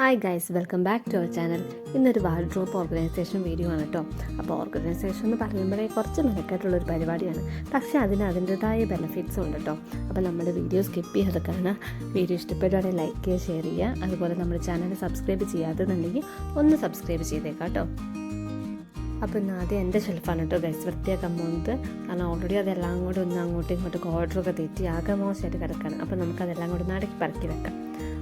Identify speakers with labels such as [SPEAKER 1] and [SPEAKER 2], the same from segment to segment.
[SPEAKER 1] Hi guys welcome back to our channel ഇന്നൊരു wardrobe organisation video ആണ് കേട്ടോ അപ്പോൾ ഓർഗനൈസേഷൻ എന്ന് പറയുമ്പോഴേ കുറച്ച് മെനക്കെട്ടുള്ളൊരു പരിപാടിയാണ്. പക്ഷേ അതിന് അതിന്റെതായ ബെനിഫിറ്റ്സും ഉണ്ട് കേട്ടോ അപ്പോൾ നമ്മുടെ വീഡിയോ സ്കിപ്പ് ചെയ്യാതെ കാണുക വീഡിയോ ഇഷ്ടപ്പെടുകയാണെങ്കിൽ ലൈക്ക് ചെയ്യുക ഷെയർ ചെയ്യുക. അതുപോലെ നമ്മുടെ ചാനൽ സബ്സ്ക്രൈബ് ചെയ്യാത്തതുണ്ടെങ്കിൽ ഒന്ന് സബ്സ്ക്രൈബ് ചെയ്തേക്കാം കേട്ടോ അപ്പോൾ ഇന്ന് ആദ്യം എന്റെ ഷെൽഫാണ് കേട്ടോ ഗൈസ് വൃത്തിയാക്കാൻ പോകുന്നത്. കാരണം ഓൾറെഡി അതെല്ലാം കൂടെ ഒന്ന് അങ്ങോട്ടും ഇങ്ങോട്ടും ഓർഡറൊക്കെ തെറ്റി ആകെ മോശമായിട്ട് കിടക്കുകയാണ് അപ്പോൾ നമുക്കതെല്ലാം കൂടെ നടക്കി പറക്കി വെക്കാം.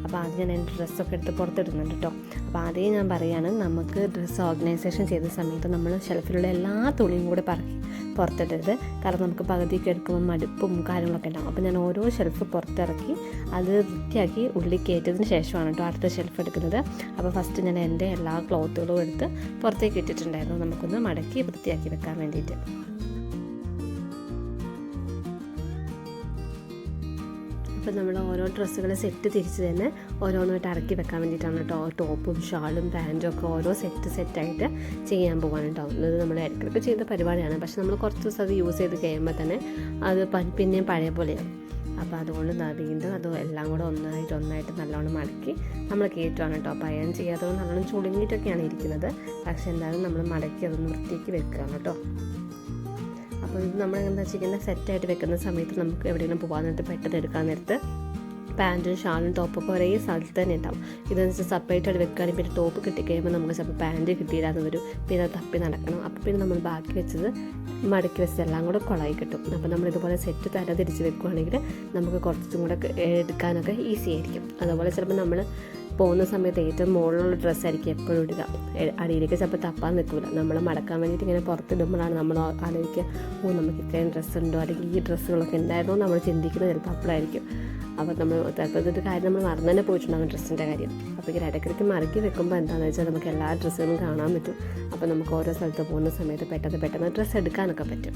[SPEAKER 1] അപ്പോൾ ആദ്യം ഞാൻ എന്റെ ഡ്രസ്സൊക്കെ എടുത്ത് പുറത്തിടുന്നുണ്ട് കേട്ടോ അപ്പോൾ ആദ്യം ഞാൻ പറയുകയാണ് നമുക്ക് ഡ്രസ്സ് ഓർഗനൈസേഷൻ ചെയ്ത സമയത്ത് നമ്മൾ ഷെൽഫിലുള്ള എല്ലാ തുണിയും കൂടെ പറക്കി പുറത്തിടരുത്. കാരണം നമുക്ക് പകുതിയൊക്കെ എടുക്കുമ്പോൾ മടുപ്പും കാര്യങ്ങളൊക്കെ ഉണ്ടാകും അപ്പോൾ ഞാൻ ഓരോ ഷെൽഫ് പുറത്തിറക്കി അത് വൃത്തിയാക്കി ഉള്ളിൽ കയറ്റിയതിന് ശേഷമാണ് കേട്ടോ അടുത്ത ഷെൽഫ് എടുക്കുന്നത്. അപ്പോൾ ഫസ്റ്റ് ഞാൻ എന്റെ എല്ലാ ക്ലോത്തുകളും എടുത്ത് പുറത്തേക്ക് ഇട്ടിട്ടുണ്ടായിരുന്നു. നമുക്കൊന്ന് മടക്കി വൃത്തിയാക്കി വെക്കാൻ വേണ്ടിയിട്ട്. അപ്പോൾ നമ്മൾ ഓരോ ഡ്രസ്സുകൾ സെറ്റ് തിരിച്ച് തന്നെ ഓരോന്നായിട്ട് ഇറക്കി വെക്കാൻ വേണ്ടിയിട്ടാണ് കേട്ടോ. ടോപ്പും ഷാളും പാന്റും ഒക്കെ ഓരോ സെറ്റ് സെറ്റായിട്ട് ചെയ്യാൻ പോകാൻ കേട്ടോ ഇത് നമ്മൾ ഇടയ്ക്കിടയ്ക്ക് ചെയ്ത പരിപാടിയാണ്. പക്ഷെ നമ്മൾ കുറച്ച് ദിവസം അത് യൂസ് ചെയ്ത് കഴിയുമ്പോൾ തന്നെ അത് പിന്നെയും പഴയ പോലെയാവും. അപ്പോൾ അതുകൊണ്ട് വീണ്ടും അത് എല്ലാം കൂടെ ഒന്നായിട്ട് ഒന്നായിട്ട് നല്ലോണം മടക്കി നമ്മൾ കയറ്റുവാണ് കേട്ടോ. അപ്പോൾ അയൺ ചെയ്യാത്തത് നല്ലോണം ചുളുങ്ങിയിട്ടൊക്കെയാണ് ഇരിക്കുന്നത്. പക്ഷേ എന്തായാലും നമ്മൾ മടക്കി അതൊന്ന് വൃത്തിയാക്കി വെക്കുകയാണ് കേട്ടോ. അപ്പോൾ ഇത് നമ്മൾ എന്താ വെച്ചിരിക്കുന്നത് സെറ്റായിട്ട് വെക്കുന്ന സമയത്ത് നമുക്ക് എവിടെയെങ്കിലും പോകാൻ നേരത്ത് പെട്ടെന്ന് എടുക്കാൻ നേരത്ത് പാന്റും ഷാളും ടോപ്പൊക്കെ ഒരേ സ്ഥലത്ത് തന്നെ ഉണ്ടാവും. ഇതെന്ന് വെച്ചാൽ സെപ്പറേറ്റ് ആയിട്ട് വെക്കുകയാണെങ്കിൽ പിന്നെ ടോപ്പ് കിട്ടിക്കഴിയുമ്പോൾ നമുക്ക് ചിലപ്പോൾ പാന്റ് കിട്ടിയില്ലാതെ വരും പിന്നെ തപ്പി നടക്കണം. അപ്പോൾ പിന്നെ നമ്മൾ ബാക്കി വെച്ചത് മടക്കി വെച്ചത് എല്ലാം കൂടെ കുളമായി കിട്ടും. അപ്പോൾ നമ്മൾ ഇതുപോലെ സെറ്റ് തല തിരിച്ച് വെക്കുകയാണെങ്കിൽ നമുക്ക് കുറച്ചും കൂടെ എടുക്കാനൊക്കെ ഈസി ആയിരിക്കും. അതുപോലെ ചിലപ്പോൾ നമ്മൾ പോകുന്ന സമയത്ത് ഏറ്റവും മുകളിലുള്ള ഡ്രസ്സായിരിക്കും എപ്പോഴും ഇടുക. അടിയിലേക്ക് ചിലപ്പോൾ തപ്പാൻ നിൽക്കില്ല നമ്മൾ മടക്കാൻ വേണ്ടിയിട്ട് ഇങ്ങനെ പുറത്തിടുമ്പോഴാണ് നമ്മൾ ആലോചിക്കുക ഓ നമുക്ക് ഇത്രയും ഡ്രസ്സ് ഉണ്ടോ? അല്ലെങ്കിൽ ഈ ഡ്രസ്സുകളൊക്കെ ഉണ്ടായിരുന്നോ നമ്മൾ ചിന്തിക്കുന്നത് ചിലപ്പോൾ അപ്പോഴായിരിക്കും. അപ്പോൾ നമ്മൾ ചിലപ്പോൾ കാര്യം നമ്മൾ മറന്നു തന്നെ പോയിട്ടുണ്ടാകും ഡ്രസ്സിന്റെ കാര്യം. അപ്പോൾ ഇങ്ങനെ ഇടയ്ക്കിടയ്ക്ക് മറക്കി വെക്കുമ്പോൾ എന്താണെന്ന് വെച്ചാൽ നമുക്ക് എല്ലാ ഡ്രസ്സുകളും കാണാൻ പറ്റും. അപ്പോൾ നമുക്ക് ഓരോ സ്ഥലത്ത് പോകുന്ന സമയത്ത് പെട്ടെന്ന് പെട്ടെന്ന് ഡ്രസ്സ് എടുക്കാനൊക്കെ പറ്റും.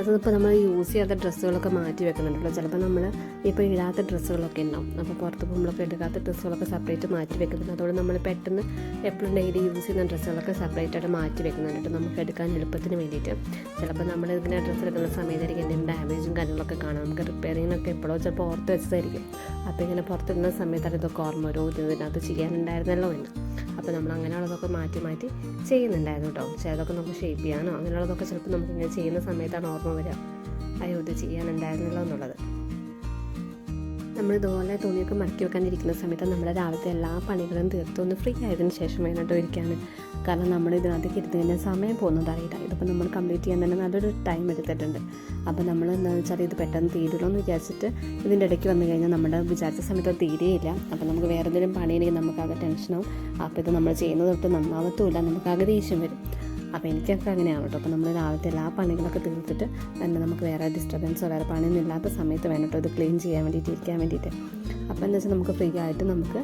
[SPEAKER 1] അതിപ്പോൾ നമ്മൾ യൂസ് ചെയ്യാത്ത ഡ്രസ്സുകളൊക്കെ മാറ്റി വെക്കുന്നുണ്ടല്ലോ. ചിലപ്പോൾ നമ്മൾ ഇപ്പോൾ ഇടാത്ത ഡ്രസ്സുകളൊക്കെ ഉണ്ടാവും. അപ്പോൾ പുറത്ത് പോകുമ്പോഴൊക്കെ എടുക്കാത്ത ഡ്രസ്സുകളൊക്കെ സെപ്പറേറ്റ് മാറ്റി വെക്കുന്നുണ്ട്. അതുകൊണ്ട് നമ്മൾ പെട്ടെന്ന് എപ്പോഴും ഡെയിലി യൂസ് ചെയ്യുന്ന ഡ്രസ്സുകളൊക്കെ സെപ്പറേറ്റ് ആയിട്ട് മാറ്റി വെക്കുന്നുണ്ട് നമുക്ക് എടുക്കാൻ എളുപ്പത്തിന് വേണ്ടിയിട്ട്. ചിലപ്പോൾ നമ്മൾ ഇതിനെ ഡ്രസ്സ് എടുക്കുന്ന സമയത്തായിരിക്കും എന്തെങ്കിലും ഡാമേജും കാര്യങ്ങളൊക്കെ കാണാം. നമുക്ക് റിപ്പയറിങ്ങിനൊക്കെ എപ്പോഴോ ചിലപ്പോൾ ഓർത്ത് വെച്ചതായിരിക്കും. അപ്പോൾ ഇങ്ങനെ പുറത്തിടുന്ന സമയത്താണ് ഇതൊക്കെ ഓർമ്മ ഇത് ഇതിനകത്ത് ചെയ്യാനുണ്ടായിരുന്നല്ലോ എന്ന്. അപ്പോൾ നമ്മൾ അങ്ങനെയുള്ളതൊക്കെ മാറ്റി മാറ്റി ചെയ്യുന്നുണ്ടായിരുന്നു കേട്ടോ. ചിലതൊക്കെ നമുക്ക് ഷേപ്പ് ചെയ്യാനോ അങ്ങനെയുള്ളതൊക്കെ ചിലപ്പോൾ നമുക്ക് ഇങ്ങനെ ചെയ്യുന്ന സമയത്താണ് ഓർമ്മ വരിക. അയ്യോ ഇത് ചെയ്യാനുണ്ടായിരുന്നല്ലോ എന്നുള്ളത്. നമ്മൾ ഇതുപോലെ തുണിയൊക്കെ മടക്കി വെക്കാനിരിക്കുന്ന സമയത്ത് നമ്മുടെ രാവിലത്തെ എല്ലാ പണികളും തീർത്ത് ഒന്ന് ഫ്രീ ആയതിനു ശേഷം വേണ്ടിട്ട് ഇരിക്കാൻ കാരണം നമ്മൾ ഇതിനകത്തേക്ക് ഇരുന്ന് കഴിഞ്ഞാൽ സമയം പോകുന്നത് അറിയില്ല. ഇതിപ്പോൾ നമ്മൾ കംപ്ലീറ്റ് ചെയ്യാൻ തന്നെ നല്ലൊരു ടൈം എടുത്തിട്ടുണ്ട്. അപ്പോൾ നമ്മൾ എന്താണെന്ന് വെച്ചാൽ ഇത് പെട്ടെന്ന് തീരുള്ളൂ എന്ന് വിചാരിച്ചിട്ട് ഇതിന്റെ ഇടയ്ക്ക് വന്നു കഴിഞ്ഞാൽ നമ്മുടെ വിചാരിച്ച സമയത്ത് തീരെയില്ല. അപ്പോൾ നമുക്ക് വേറെ എന്തെങ്കിലും പണിയുണ്ടെങ്കിൽ നമുക്കാകെ ടെൻഷനാവും അപ്പോൾ ഇത് നമ്മൾ ചെയ്യുന്നത് തൊട്ട് നന്നാവത്തുമില്ല. നമുക്കാകെ ദേഷ്യം വരും. അപ്പോൾ എനിക്കൊക്കെ അങ്ങനെയാണ് കേട്ടോ. അപ്പോൾ നമ്മൾ രാവിലത്തെ എല്ലാ പണികളൊക്കെ തീർത്തിട്ട് തന്നെ നമുക്ക് വേറെ ഡിസ്റ്റർബൻസോ വേറെ പണിയൊന്നും ഇല്ലാത്ത സമയത്ത് വേണം കേട്ടോ ഇത് ക്ലീൻ ചെയ്യാൻ വേണ്ടിയിട്ട് ഇരിക്കാൻ വേണ്ടിയിട്ട്. അപ്പോൾ എന്താ വെച്ചാൽ നമുക്ക് ഫ്രീ ആയിട്ട് നമുക്ക്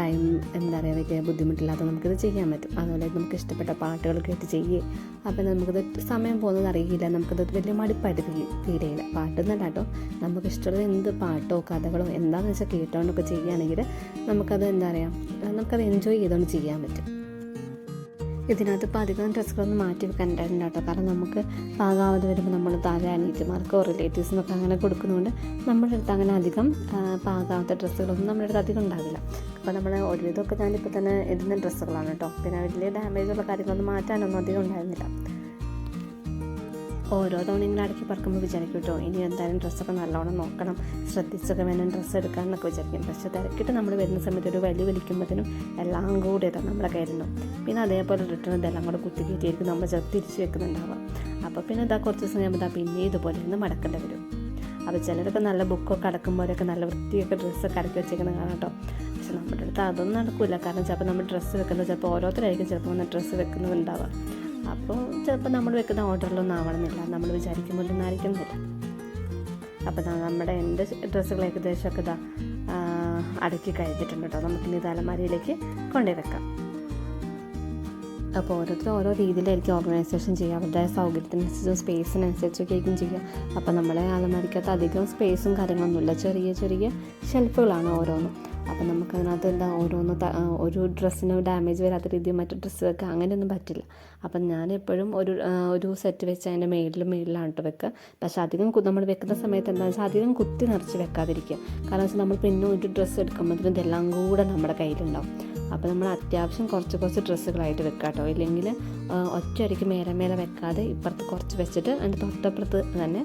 [SPEAKER 1] ടൈം എന്താ പറയുക വലിയ ബുദ്ധിമുട്ടില്ലാതെ നമുക്കിത് ചെയ്യാൻ പറ്റും. അതുപോലെ നമുക്ക് ഇഷ്ടപ്പെട്ട പാട്ടുകൾ കേട്ട് ചെയ്യേ. അപ്പോൾ നമുക്കിത് സമയം പോകുന്നത് അറിയില്ല. നമുക്കത് വലിയ മടുപ്പായിട്ട് ഫീൽ ചെയ്യില്ല പാട്ടെന്നല്ല കേട്ടോ. നമുക്ക് ഇഷ്ടമുള്ള എന്ത് പാട്ടോ കഥകളോ എന്താണെന്ന് വെച്ചാൽ കേട്ടോണ്ടൊക്കെ ചെയ്യുകയാണെങ്കിൽ നമുക്കത് എന്താ പറയുക നമുക്കത് എൻജോയ് ചെയ്തുകൊണ്ട് ചെയ്യാൻ പറ്റും. ഇതിനകത്ത് ഇപ്പോൾ അധികം ഡ്രസ്സുകളൊന്നും മാറ്റി വെക്കാനുണ്ടായിരുന്നു കേട്ടോ. കാരണം നമുക്ക് പാകാവാതെ വരുമ്പോൾ നമ്മൾ താഴെ റിലേറ്റീവ്സ് റിലേറ്റീവ്സിനൊക്കെ അങ്ങനെ കൊടുക്കുന്നതുകൊണ്ട് നമ്മുടെ അടുത്ത് അങ്ങനെ അധികം ആ, പാകാവാത്ത ഡ്രസ്സുകളൊന്നും നമ്മുടെ അടുത്ത് അധികം ഉണ്ടാവില്ല. അപ്പോൾ നമ്മൾ ഒരുവിധമൊക്കെ ഞാനിപ്പോൾ തന്നെ ഇടുന്ന ഡ്രസ്സുകളാണ് കേട്ടോ. പിന്നെ വലിയ ഡാമേജുള്ള കാര്യങ്ങളൊന്നും മാറ്റാനൊന്നും അധികം ഉണ്ടായിരുന്നില്ല. ഓരോ തവണ ഇങ്ങനെ അടക്കി പറക്കുമ്പോൾ വിചാരിക്കും കേട്ടോ ഇനി എന്തായാലും ഡ്രസ്സൊക്കെ നല്ലോണം നോക്കണം ശ്രദ്ധിച്ചൊക്കെ വേണം ഡ്രസ്സ് എടുക്കാൻ എന്നൊക്കെ വിചാരിക്കും. പക്ഷേ തിരക്കിട്ട് നമ്മൾ വരുന്ന സമയത്ത് ഒരു വലി വലിക്കുമ്പോഴത്തേനും എല്ലാം കൂടെ ഇതാണ് നമ്മളെ കയ്യിലുണ്ടാവും. പിന്നെ അതേപോലെ റിട്ടേൺ ഇതെല്ലാം കൂടെ കുത്തി കയറ്റിയിരിക്കും നമ്മൾ തിരിച്ച് വെക്കുന്നുണ്ടാവുക അപ്പോൾ പിന്നെ ഇതാ കുറച്ച് ദിവസം കഴിയുമ്പോൾ പിന്നെ ഇതുപോലെ ഒന്ന് മടക്കേണ്ടി വരും. അപ്പോൾ ചിലരൊക്കെ നല്ല ബുക്കൊക്കെ അടക്കുമ്പോഴൊക്കെ നല്ല വൃത്തിയൊക്കെ ഡ്രസ്സൊക്കെ അടക്കി വെച്ചേക്കുന്നത് കാണാം കേട്ടോ പക്ഷെ നമ്മുടെ അടുത്ത് അതൊന്നും നടക്കില്ല കാരണം ചിലപ്പോൾ നമ്മൾ ഡ്രസ്സ് വെക്കുന്നത് ചിലപ്പോൾ ഓരോരുത്തരായിരിക്കും ചിലപ്പോൾ വന്ന് ഡ്രസ്സ് വെക്കുന്നുണ്ടാവുക അപ്പോൾ ചിലപ്പോൾ നമ്മൾ വെക്കുന്ന ഓർഡറിലൊന്നും ആവണമെന്നില്ല. നമ്മൾ വിചാരിക്കുമ്പോൾ ഒന്നും ആയിരിക്കുന്നില്ല അപ്പോൾ നമ്മുടെ എന്റെ ഡ്രസ്സുകൾ ഏകദേശമൊക്കെ ഇതാ അടുക്കി കഴിഞ്ഞിട്ടുണ്ട് കേട്ടോ. നമുക്കിനി ഇത് അലമാരിയിലേക്ക് കൊണ്ടുപോയി വെക്കാം അപ്പോൾ ഓരോരുത്തർ ഓരോ രീതിയിലായിരിക്കും ഓർഗനൈസേഷൻ ചെയ്യുക. അവരുടെ സൗകര്യത്തിനനുസരിച്ചും സ്പേസിനനുസരിച്ചൊക്കെ ആയിരിക്കും ചെയ്യുക. അപ്പോൾ നമ്മളെ അലമാരിക്കകത്ത് അധികം സ്പേസും കാര്യങ്ങളൊന്നുമില്ല. ചെറിയ ചെറിയ ഷെൽഫുകളാണ് ഓരോന്നും. അപ്പം നമുക്കതിനകത്ത് എന്താ ഓരോന്ന് ഒരു ഡ്രസ്സിന് ഡാമേജ് വരാത്ത രീതിയിൽ മറ്റു ഡ്രസ്സ് വെക്കുക അങ്ങനെയൊന്നും പറ്റില്ല. അപ്പം ഞാൻ എപ്പോഴും ഒരു ഒരു സെറ്റ് വെച്ച് അതിന്റെ മേളിലും മേളിലാണ് കേട്ടോ വെക്കുക പക്ഷെ അധികം നമ്മൾ വെക്കുന്ന സമയത്ത് എന്താണെന്ന് വെച്ചാൽ അധികം കുത്തി നിറച്ച് വെക്കാതിരിക്കുക. കാരണം വെച്ചാൽ നമ്മൾ പിന്നെ ഒരു ഡ്രസ്സ് എടുക്കുമ്പോഴത്തേക്കും ഇതെല്ലാം കൂടെ നമ്മുടെ കയ്യിലുണ്ടാവും. അപ്പോൾ നമ്മൾ അത്യാവശ്യം കുറച്ച് കുറച്ച് ഡ്രസ്സുകളായിട്ട് വെക്കാം കേട്ടോ ഇല്ലെങ്കിൽ ഒറ്റയടിക്ക് മേലെ മേലെ വെക്കാതെ ഇപ്പുറത്ത് കുറച്ച് വെച്ചിട്ട് അതിന്റെ തൊട്ടപ്പുറത്ത് തന്നെ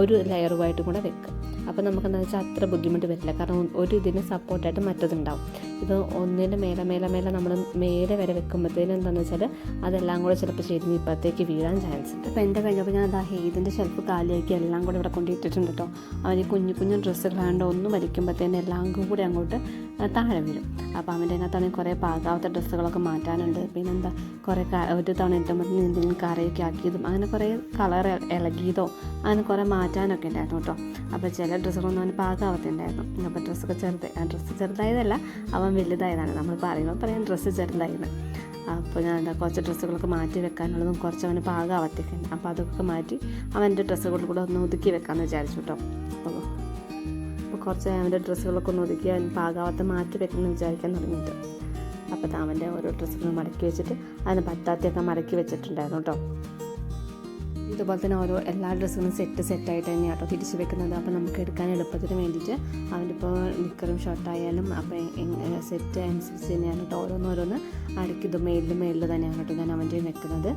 [SPEAKER 1] ഒരു ലെയറുമായിട്ടും കൂടെ വെക്കുക. അപ്പോൾ നമുക്കെന്താ വെച്ചാൽ അത്ര ബുദ്ധിമുട്ട് വരില്ല. കാരണം ഒരു ഇതിന് സപ്പോർട്ടായിട്ട് മറ്റതുണ്ടാവും. ഇത് ഒന്നിന്റെ മേലെ മേലെ മേലെ നമ്മൾ മേലെ വരെ വെക്കുമ്പോഴത്തേനും എന്താണെന്ന് വെച്ചാൽ അതെല്ലാം കൂടെ ചിലപ്പോൾ ചെരിഞ്ഞ് ഇപ്പുറത്തേക്ക് വീഴാൻ ചാൻസ് ഉണ്ട്. അപ്പോൾ എന്റെ കഴിഞ്ഞപ്പോൾ ഞാൻ അതാ ഹെയ്തിന്റെ ഷെൽഫ് കാലിയാക്കി എല്ലാം കൂടെ ഇവിടെ കൊണ്ടിട്ടിട്ടുണ്ട് കേട്ടോ അവന് കുഞ്ഞു കുഞ്ഞു ഡ്രസ്സുകളാണ്ട് ഒന്ന് വലിക്കുമ്പോഴത്തേനും എല്ലാം കൂടി അങ്ങോട്ട് താഴെ വരും അപ്പോൾ അവന്റെ അതിനകത്താണെങ്കിൽ കുറേ പാകാവാത്ത ഡ്രസ്സുകളൊക്കെ മാറ്റാനുണ്ട്. പിന്നെന്താ കുറേ ഒരു തവണ ഇട്ടുമ്പോഴത്തേന് എന്തെങ്കിലും കറിയൊക്കെ ആക്കിയതും അങ്ങനെ കുറേ കളർ ഇളകിയതോ അങ്ങനെ കുറേ മാറ്റാനൊക്കെ ഉണ്ടായിരുന്നു കേട്ടോ. അപ്പോൾ ചില ഡ്രസ്സുകളൊന്നും അവന് പാകാവത്തുണ്ടായിരുന്നു അപ്പോൾ ഡ്രസ്സൊക്കെ ചെറുതായി ആ ഡ്രസ്സ് ചെറുതായതല്ല അവൻ വലുതായതാണ്. നമ്മൾ പറയുമ്പോൾ പറയാം ഡ്രസ്സ് ചെറുതായിരുന്നു അപ്പോൾ ഞാൻ എന്താ കുറച്ച് ഡ്രസ്സുകളൊക്കെ മാറ്റി വെക്കാനുള്ളതും കുറച്ച് അവന് പാകാവത്തൊക്കെ ഉണ്ട് അപ്പോൾ അതൊക്കെ മാറ്റി അവന്റെ ഡ്രസ്സുകളിൽ കൂടെ ഒന്ന് ഒതുക്കി വെക്കാമെന്ന് വിചാരിച്ചു കേട്ടോ. അപ്പോൾ അപ്പോൾ കുറച്ച് അവന്റെ ഡ്രസ്സുകളൊക്കെ ഒന്ന് ഒതുക്കി അവൻ പാകാവത്ത് മാറ്റി വെക്കണം വിചാരിക്കാൻ തുടങ്ങിയിട്ട്. അപ്പോൾ അവന്റെ ഓരോ ഡ്രസ്സുകളും മടക്കി വെച്ചിട്ട് അതിന് പത്താത്തെയൊക്കെ മടക്കി വെച്ചിട്ടുണ്ടായിരുന്നു കേട്ടോ. ഇതുപോലെ തന്നെ ഓരോ എല്ലാ ഡ്രസ്സുകളും സെറ്റ് സെറ്റായിട്ട് തന്നെയാണ് കേട്ടോ തിരിച്ച് വെക്കുന്നത്. അപ്പോൾ നമുക്ക് എടുക്കാൻ എളുപ്പത്തിന് വേണ്ടിയിട്ട് അവന്റെ ഇപ്പോൾ നിക്കറും ഷർട്ടായാലും അപ്പോൾ സെറ്റ് അനുസരിച്ച് തന്നെയാണ് കേട്ടോ ഓരോന്നോരോന്ന് അടുക്കിത് മേളിൽ മേളിൽ തന്നെയാണ് കേട്ടോ ഞാൻ അവന്റെ വെക്കുന്നത്.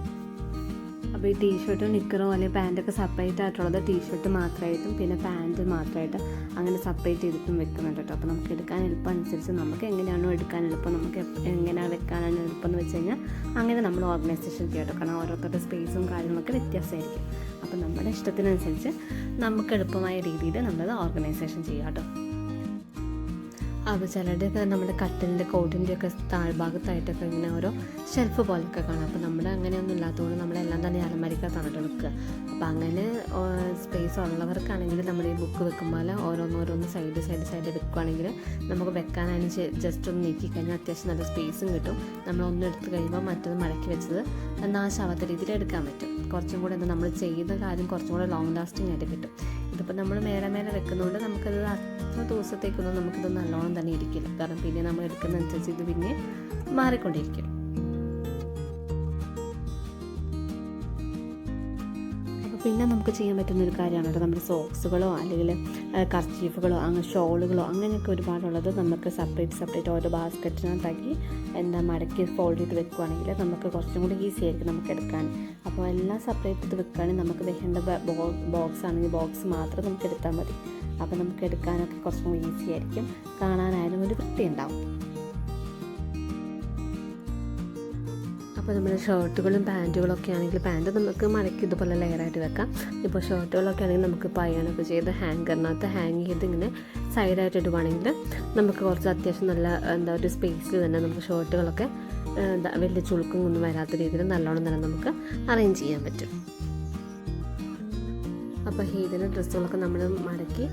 [SPEAKER 1] അപ്പോൾ ഈ ടീഷർട്ടും നിക്കറും അല്ലെങ്കിൽ പാന്റൊക്കെ സെപ്പറേറ്റ് ആയിട്ടുള്ളത് ടീഷർട്ട് മാത്രമായിട്ടും പിന്നെ പാന്റ് മാത്രമായിട്ട് അങ്ങനെ സെപ്പറേറ്റ് ചെയ്തിട്ടും വെക്കുന്നുണ്ട് കേട്ടോ. അപ്പോൾ നമുക്ക് എടുക്കാൻ എളുപ്പം അനുസരിച്ച് നമുക്ക് എങ്ങനെയാണോ എടുക്കാൻ എളുപ്പം നമുക്ക് എങ്ങനെയാണ് വെക്കാനാണ് എളുപ്പം എന്ന് വെച്ച് കഴിഞ്ഞാൽ അങ്ങനെ നമ്മൾ ഓർഗനൈസേഷൻ ചെയ്യട്ടോ കാരണം ഓരോരുത്തരുടെ സ്പേസും കാര്യങ്ങളൊക്കെ വ്യത്യാസമായിരിക്കും. അപ്പോൾ നമ്മുടെ ഇഷ്ടത്തിനനുസരിച്ച് നമുക്ക് എളുപ്പമായ രീതിയിൽ നമ്മളത് ഓർഗനൈസേഷൻ ചെയ്യാം കേട്ടോ. അപ്പോൾ ചിലരുടെയൊക്കെ നമ്മുടെ കട്ടിലിന്റെ കോട്ടിന്റെ ഒക്കെ താഴ്ഭാഗത്തായിട്ടൊക്കെ ഇങ്ങനെ ഓരോ ഷെൽഫ് പോലെയൊക്കെ കാണാം. അപ്പോൾ നമ്മുടെ അങ്ങനെയൊന്നും ഇല്ലാത്തതുകൊണ്ട് നമ്മളെല്ലാം തന്നെ അലമാരിക്കകത്താണ് വെക്കുക. അപ്പോൾ അങ്ങനെ സ്പേസ് ഉള്ളവർക്കാണെങ്കിൽ നമ്മൾ ഈ ബുക്ക് വെക്കുമ്പോൾ ഓരോന്നോരോന്ന് സൈഡ് സൈഡ് സൈഡ് വെക്കുകയാണെങ്കിൽ നമുക്ക് വെക്കാനാണ് ജസ്റ്റ് ഒന്ന് നീക്കി കഴിഞ്ഞാൽ അത്യാവശ്യം നല്ല സ്പേസും കിട്ടും. നമ്മൾ ഒന്ന് എടുത്ത് കഴിയുമ്പോൾ മറ്റൊന്ന് മടക്കി വെച്ചത് നാശാവാത്ത രീതിയിൽ എടുക്കാൻ പറ്റും. കുറച്ചും കൂടെ എന്താ നമ്മൾ ചെയ്ത കാര്യം കുറച്ചും കൂടെ ലോങ് ലാസ്റ്റിംഗ് ആയിട്ട് കിട്ടും. ഇതിപ്പോൾ നമ്മൾ മേലെ മേലെ വെക്കുന്നതുകൊണ്ട് നമുക്കത് അത്ര ദിവസത്തേക്കൊന്നും നമുക്കിത് നല്ലോണം തന്നെ ഇരിക്കില്ല. കാരണം പിന്നെ നമ്മൾ എടുക്കുന്നതനുസരിച്ച് ഇത് പിന്നെ മാറിക്കൊണ്ടിരിക്കും. പിന്നെ നമുക്ക് ചെയ്യാൻ പറ്റുന്ന ഒരു കാര്യമാണ് കേട്ടോ. നമ്മുടെ സോക്സുകളോ അല്ലെങ്കിൽ കർച്ചീഫുകളോ അങ്ങനെ ഷോളുകളോ അങ്ങനെയൊക്കെ ഒരുപാടുള്ളത് നമുക്ക് സെപ്പറേറ്റ് സെപ്പറേറ്റ് ഓരോ ബാസ്ക്കറ്റിനകത്താക്കി എന്താ മടക്കി ഫോൾഡ് ചെയ്ത് വെക്കുവാണെങ്കിൽ നമുക്ക് കുറച്ചും കൂടി ഈസി ആയിരിക്കും നമുക്ക് എടുക്കാൻ. അപ്പോൾ എല്ലാം സെപ്പറേറ്റ് ചെയ്ത് വെക്കുകയാണെങ്കിൽ നമുക്ക് വെക്കേണ്ട ബോക്സ് ആണെങ്കിൽ ബോക്സ് മാത്രം നമുക്ക് എടുത്താൽ മതി. അപ്പോൾ നമുക്ക് എടുക്കാനൊക്കെ കുറച്ചും കൂടി ഈസി ആയിരിക്കും. കാണാനായാലും ഒരു വൃത്തി ഉണ്ടാവും അപ്പോൾ നമ്മുടെ ഷർട്ടുകളും പാന്റുകളും ഒക്കെ ആണെങ്കിൽ പാന്റ് നമുക്ക് മടക്കി ഇതുപോലെ ലെയറായിട്ട് വെക്കാം. ഇപ്പോൾ ഷർട്ടുകളൊക്കെ ആണെങ്കിൽ നമുക്ക് പയ്യാനൊക്കെ ചെയ്ത് ഹാങ്കറിനകത്ത് ഹാങ് ചെയ്ത് ഇങ്ങനെ സൈഡായിട്ട് ഇടുവാണെങ്കിൽ നമുക്ക് കുറച്ച് അത്യാവശ്യം നല്ല എന്താ ഒരു സ്പേസ് തന്നെ നമുക്ക് ഷർട്ടുകളൊക്കെ വലിയ ചുളുക്കും ഒന്നും വരാത്ത രീതിയിൽ നല്ലോണം തന്നെ നമുക്ക് അറേഞ്ച് ചെയ്യാൻ പറ്റും. അപ്പോൾ ഹീതന ഡ്രസ്സുകളൊക്കെ നമ്മൾ മടക്കി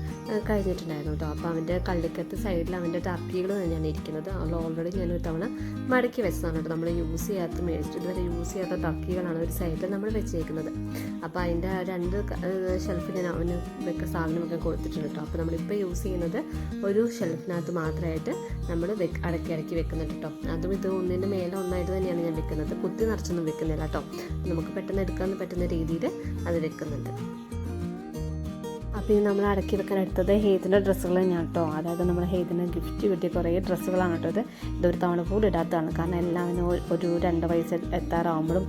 [SPEAKER 1] കഴിഞ്ഞിട്ടുണ്ടായിരുന്നു കേട്ടോ അപ്പോൾ അവന്റെ കള്ളിക്കത്ത് സൈഡിൽ അവന്റെ ടർക്കികൾ തന്നെയാണ് ഇരിക്കുന്നത്. അവൾ ഓൾറെഡി ഞാൻ ഒരു തവണ മടക്കി വെച്ചതാണ് കേട്ടോ നമ്മൾ യൂസ് ചെയ്യാത്ത മേടിച്ചിട്ട് ഇതുവരെ യൂസ് ചെയ്യാത്ത ടർക്കികളാണ് ഒരു സൈഡിൽ നമ്മൾ വെച്ചേക്കുന്നത്. അപ്പോൾ അതിന്റെ രണ്ട് ഷെൽഫ് ഞാൻ അവന് വെക്ക സാധനമൊക്കെ കൊടുത്തിട്ടുണ്ട് കേട്ടോ അപ്പോൾ നമ്മളിപ്പോൾ യൂസ് ചെയ്യുന്നത് ഒരു ഷെൽഫിനകത്ത് മാത്രമായിട്ട് നമ്മൾ അടക്കി അടക്കി വെക്കുന്നുണ്ട് കേട്ടോ അതും ഇത് ഒന്നിന്റെ മേലെ ഒന്നായിട്ട് തന്നെയാണ് ഞാൻ വെക്കുന്നത്. കുത്തി നിറച്ചൊന്നും വെക്കുന്നില്ല കേട്ടോ നമുക്ക് പെട്ടെന്ന് എടുക്കാൻ പറ്റുന്ന രീതിയിൽ അത് വെക്കുന്നുണ്ട്. ഇനി നമ്മൾ അടക്കി വെക്കാൻ എടുത്തത് ഹേതിന്റെ ഡ്രസ്സുകൾ തന്നെയാണ് കേട്ടോ. അതായത് നമ്മൾ ഹേതിന് ഗിഫ്റ്റ് കിട്ടിയ കുറേ ഡ്രസ്സുകളാണ് കേട്ടോ ഇത്. ഇതൊരു തവണ കൂടി ഇടാത്തതാണ്. കാരണം എല്ലാവരും ഒരു രണ്ട് വയസ്സ് എത്താറാവുമ്പോഴും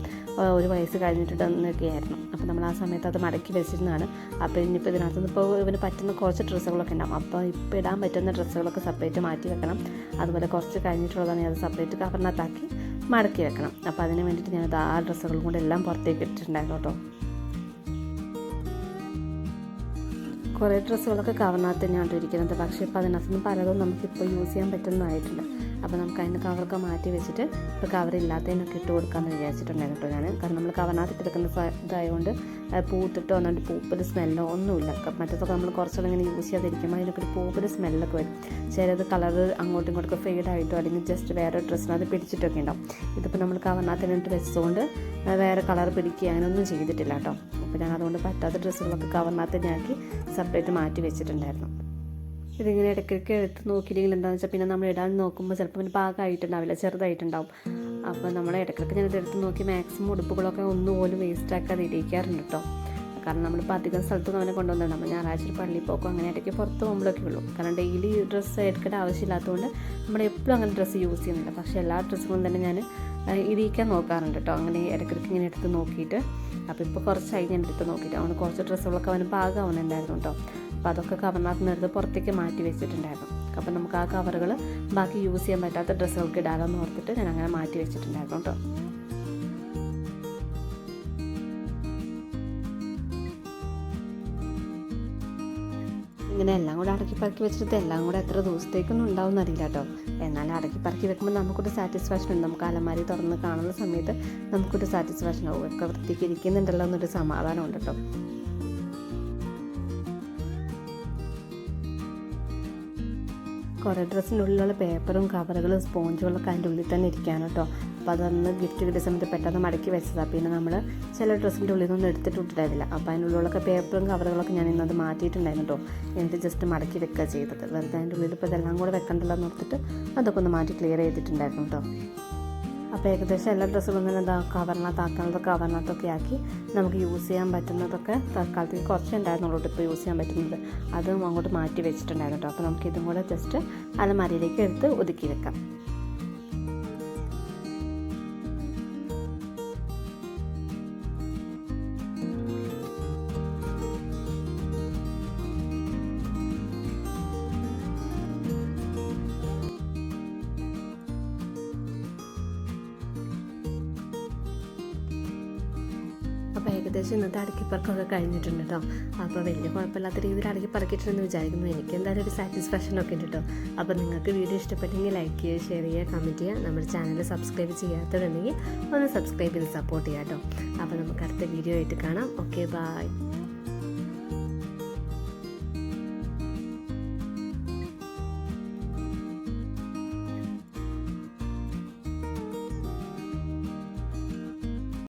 [SPEAKER 1] ഒരു വയസ്സ് കഴിഞ്ഞിട്ടുണ്ടെന്നൊക്കെ ആയിരുന്നു അപ്പോൾ നമ്മൾ ആ സമയത്ത് അത് മടക്കി വെച്ചിരുന്നതാണ്. അപ്പോൾ ഇനിയിപ്പോൾ ഇതിനകത്ത് ഇപ്പോൾ ഇവന് പറ്റുന്ന കുറച്ച് ഡ്രസ്സുകളൊക്കെ ഉണ്ടാകും അപ്പോൾ ഇപ്പോൾ ഇടാൻ പറ്റുന്ന ഡ്രസ്സുകളൊക്കെ സെപ്പറേറ്റ് മാറ്റി വെക്കണം. അതുപോലെ കുറച്ച് കഴിഞ്ഞിട്ടുള്ളതാണ് അത് സെപ്പറേറ്റ് കവറിനകത്താക്കി മടക്കി വെക്കണം. അപ്പോൾ അതിന് വേണ്ടിയിട്ട് ഞാനത് ആ ഡ്രസ്സുകളും കൂടെ എല്ലാം പുറത്തേക്ക് ഇട്ടിട്ടുണ്ടായിരുന്നു കേട്ടോ. കുറേ ഡ്രസ്സുകളൊക്കെ കവറിനകത്ത് തന്നെയാണ് ഇരിക്കുന്നത്. പക്ഷേ ഇപ്പോൾ അതിനകത്തുനിന്ന് പലതും നമുക്കിപ്പോൾ യൂസ് ചെയ്യാൻ പറ്റുന്നതായിട്ടുണ്ട് അപ്പോൾ നമുക്ക് അതിന്റെ കവറൊക്കെ മാറ്റി വെച്ചിട്ട് ഇപ്പോൾ കവറില്ലാത്തതിനൊക്കെ ഇട്ട് കൊടുക്കാമെന്ന് വിചാരിച്ചിട്ടുണ്ടായിരുന്നു കേട്ടോ ഞാൻ കാരണം നമ്മൾ കവറിനകത്ത് ഇട്ടെടുക്കുന്ന സ- ഇതായതുകൊണ്ട് പൂത്തിട്ട് എന്നിട്ട് പൂപ്പൊരു സ്മെല്ലോ ഒന്നുമില്ല. ക- മറ്റേതൊക്കെ നമ്മൾ കുറച്ചുകൂടെ ഇങ്ങനെ യൂസ് ചെയ്യാതിരിക്കുമ്പോൾ അതിനൊക്കെ ഒരു പൂപ്പിൽ സ്മെല്ലൊക്കെ വരും. ചിലത് കളർ അങ്ങോട്ടും ഇങ്ങോട്ടൊക്കെ ഫെയ്ഡായിട്ടോ അല്ലെങ്കിൽ ജസ്റ്റ് വേറെ ഡ്രസ്സിനകത്ത് പിടിച്ചിട്ടൊക്കെ ഉണ്ടാവും. ഇതിപ്പോൾ നമ്മൾ കവറിനകത്ത് തന്നെ ഇട്ട് വെച്ചതുകൊണ്ട് വേറെ കളർ പിടിക്കുക അങ്ങനെയൊന്നും ചെയ്തിട്ടില്ല കേട്ടോ. അപ്പോൾ ഞാൻ അതുകൊണ്ട് പറ്റാത്ത ഡ്രസ്സുകളൊക്കെ കവറിനകത്ത് ഞാൻ സെപ്പറേറ്റ് മാറ്റി വെച്ചിട്ടുണ്ടായിരുന്നു. ഇതിങ്ങനെ ഇടയ്ക്കിടയ്ക്ക് എടുത്ത് നോക്കിയില്ലെങ്കിൽ എന്താണെന്ന് വെച്ചാൽ പിന്നെ നമ്മൾ ഇടാൻ നോക്കുമ്പോൾ ചിലപ്പോൾ പിന്നെ പാകമായിട്ടുണ്ടാവില്ല ചെറുതായിട്ടുണ്ടാവും. അപ്പോൾ നമ്മൾ ഇടയ്ക്കിടയ്ക്ക് ഞാനിത് എടുത്ത് നോക്കി മാക്സിമം ഉടുപ്പുകളൊക്കെ ഒന്നുപോലും വേസ്റ്റ് ആക്കാതെ ഇടിയിക്കാറുണ്ട് കേട്ടോ കാരണം നമ്മളിപ്പോൾ അധികം സ്ഥലത്തൊന്നും അവനെ കൊണ്ടുവന്നില്ല നമ്മൾ ഞായറാഴ്ച പള്ളിയിൽ പോക്കും അങ്ങനെ ഇടയ്ക്ക് പുറത്ത് പോകുമ്പോഴൊക്കെ ഉള്ളൂ. കാരണം ഡെയിലി ഡ്രസ്സ് എടുക്കേണ്ട ആവശ്യമില്ലാത്തതുകൊണ്ട് നമ്മൾ എപ്പോഴും അങ്ങനെ ഡ്രസ്സ് യൂസ് ചെയ്യുന്നില്ല. പക്ഷേ എല്ലാ ഡ്രസ്സുകളും തന്നെ ഞാൻ ഇടിയിക്കാൻ നോക്കാറുണ്ട് കേട്ടോ അങ്ങനെ ഇടയ്ക്കിടയ്ക്ക് ഇങ്ങനെ എടുത്ത് നോക്കിയിട്ട്. അപ്പോൾ ഇപ്പോൾ കുറച്ചായി ഞാൻ എടുത്ത് നോക്കിയിട്ട്. അവന് കുറച്ച് ഡ്രസ്സുകളൊക്കെ അവന് പാകമാവുന്നുണ്ടായിരുന്നു കേട്ടോ അപ്പോൾ അതൊക്കെ കവറിനകത്ത് നിന്ന് എടുത്ത് പുറത്തേക്ക് മാറ്റി വെച്ചിട്ടുണ്ടായിരുന്നു. അപ്പോൾ നമുക്ക് ആ കവറുകൾ ബാക്കി യൂസ് ചെയ്യാൻ പറ്റാത്ത ഡ്രസ്സുകൾക്ക് ഇടാലോ ഓർത്തിട്ട് ഞാൻ അങ്ങനെ മാറ്റി വെച്ചിട്ടുണ്ടായിരുന്നു കേട്ടോ ഇങ്ങനെ എല്ലാം കൂടെ അടക്കി പറക്കി വെച്ചിട്ട് എല്ലാം കൂടെ എത്ര ദിവസത്തേക്കൊന്നും ഉണ്ടാവും എന്നറിയില്ല കേട്ടോ എന്നാലും അടക്കി പറക്കി വെക്കുമ്പോൾ നമുക്കൊരു സാറ്റിസ്ഫാക്ഷൻ ഉണ്ട്. നമുക്ക് അലമാരി തുറന്ന് കാണുന്ന സമയത്ത് നമുക്കൊരു സാറ്റിസ്ഫാക്ഷൻ ആവും ഒക്കെ വൃത്തിക്ക് ഇരിക്കുന്നുണ്ടല്ലോ എന്നൊരു സമാധാനം ഉണ്ട് കേട്ടോ കുറേ ഡ്രസ്സിന്റെ ഉള്ളിലുള്ള പേപ്പറും കവറുകളും സ്പോഞ്ചുകളൊക്കെ അതിന്റെ ഉള്ളിൽ തന്നെ ഇരിക്കുകയാണ് കേട്ടോ. അപ്പോൾ അതൊന്ന് ഗിഫ്റ്റ് കിട്ടിയ സമയത്ത് പെട്ടെന്ന് മടക്കി വെച്ചതാണ് പിന്നെ നമ്മൾ ചില ഡ്രസ്സിന്റെ ഉള്ളിൽ നിന്നൊന്നും എടുത്തിട്ട് ഇട്ടിട്ടില്ല അപ്പോൾ അതിന്റെ ഉള്ളിലൊക്കെ പേപ്പറും കവറുകളൊക്കെ ഞാൻ ഇന്നത് മാറ്റിയിട്ടുണ്ടായിരുന്നു കേട്ടോ. എന്നിട്ട് ജസ്റ്റ് മടക്കി വെക്കുക ചെയ്തത്. വെറുതെ അതിന്റെ ഉള്ളിൽ ഇപ്പോൾ ഇതെല്ലാം കൂടെ വെക്കണ്ടല്ലോ എന്ന് ഓർത്തിട്ട് അതൊക്കെ ഒന്ന് മാറ്റി ക്ലിയർ ചെയ്തിട്ടുണ്ടായിരുന്നു കേട്ടോ. അപ്പോൾ ഏകദേശം എല്ലാ ഡ്രസ്സുകളും തന്നെ എന്താ കവറിനകത്ത് ആക്കുന്നതൊക്കെ കവറിനകത്തൊക്കെ ആക്കി നമുക്ക് യൂസ് ചെയ്യാൻ പറ്റുന്നതൊക്കെ തൽക്കാലത്തേക്ക് കുറച്ച് ഉണ്ടായിരുന്നുള്ളൂ ഇപ്പോൾ യൂസ് ചെയ്യാൻ പറ്റുന്നത്. അതും അങ്ങോട്ട് മാറ്റി വെച്ചിട്ടുണ്ടായിരുന്നു കേട്ടോ. അപ്പോൾ നമുക്ക് ഇതും കൂടെ ജസ്റ്റ് അലമാരിയിലേക്ക് എടുത്ത് ഒതുക്കി വെക്കാം. ഏകദേശം ഇന്നത്തെ അടുക്കിപ്പറക്കമൊക്കെ കഴിഞ്ഞിട്ടുണ്ട് കേട്ടോ അപ്പോൾ വലിയ കുഴപ്പമില്ലാത്ത രീതിയിൽ അടുക്കിപ്പറക്കിയിട്ടുണ്ടെന്ന് വിചാരിക്കുന്നു. എനിക്ക് എന്തായാലും ഒരു സാറ്റിസ്ഫാക്ഷൻ ഒക്കെ ഉണ്ട് കേട്ടോ അപ്പോൾ നിങ്ങൾക്ക് വീഡിയോ ഇഷ്ടപ്പെട്ടെങ്കിൽ ലൈക്ക് ചെയ്യുക ഷെയർ ചെയ്യുക കമന്റ് ചെയ്യുക. നമ്മുടെ ചാനൽ സബ്സ്ക്രൈബ് ചെയ്യാത്തവരുണ്ടെങ്കിൽ ഒന്ന് സബ്സ്ക്രൈബ് ചെയ്ത് സപ്പോർട്ട് ചെയ്യാം കേട്ടോ അപ്പോൾ നമുക്ക് അടുത്ത വീഡിയോ ആയിട്ട് കാണാം. Okay bye